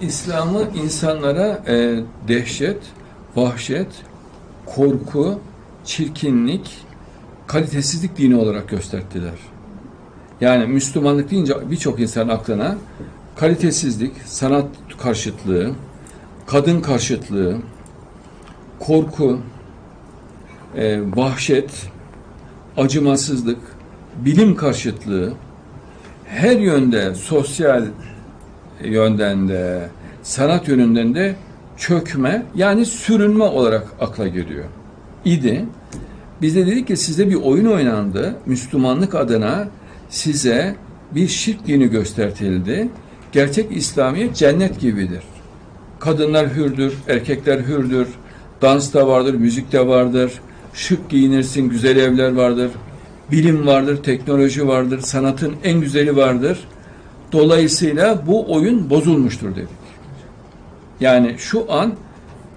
İslam'ı insanlara e, dehşet, vahşet, korku, çirkinlik, kalitesizlik dini olarak gösterdiler. Yani Müslümanlık deyince birçok insan aklına kalitesizlik, sanat karşıtlığı, kadın karşıtlığı, korku, e, vahşet, acımasızlık, bilim karşıtlığı, her yönde sosyal yönden de sanat yönünden de çökme yani sürünme olarak akla geliyor. İdi. Biz de dedik ki size bir oyun oynandı. Müslümanlık adına size bir şirk dini göstertildi. Gerçek İslamiyet cennet gibidir. Kadınlar hürdür, erkekler hürdür. Dans da vardır, müzik de vardır. Şık giyinirsin, güzel evler vardır. Bilim vardır, teknoloji vardır, sanatın en güzeli vardır. Dolayısıyla bu oyun bozulmuştur dedik. Yani şu an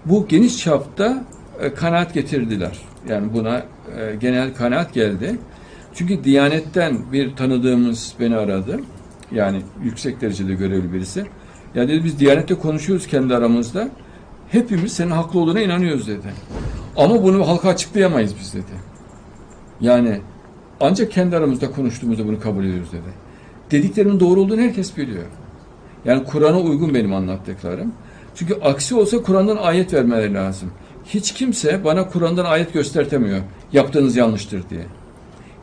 bu geniş çapta e, kanaat getirdiler. Yani buna e, genel kanaat geldi. Çünkü Diyanet'ten bir tanıdığımız beni aradı. Yani yüksek derecede görevli birisi. Ya dedi biz Diyanet'te konuşuyoruz kendi aramızda. Hepimiz senin haklı olduğuna inanıyoruz dedi. Ama bunu halka açıklayamayız biz dedi. Yani ancak kendi aramızda konuştuğumuzda bunu kabul ediyoruz dedi. Dediklerimin doğru olduğunu herkes biliyor. Yani Kur'an'a uygun benim anlattıklarım. Çünkü aksi olsa Kur'an'dan ayet vermeleri lazım. Hiç kimse bana Kur'an'dan ayet göstertemiyor. Yaptığınız yanlıştır diye.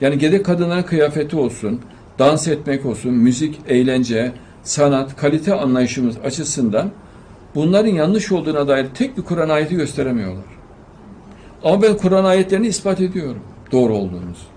Yani gerek kadınların kıyafeti olsun, dans etmek olsun, müzik, eğlence, sanat, kalite anlayışımız açısından bunların yanlış olduğuna dair tek bir Kur'an ayeti gösteremiyorlar. Ama ben Kur'an ayetlerini ispat ediyorum doğru olduğunuz.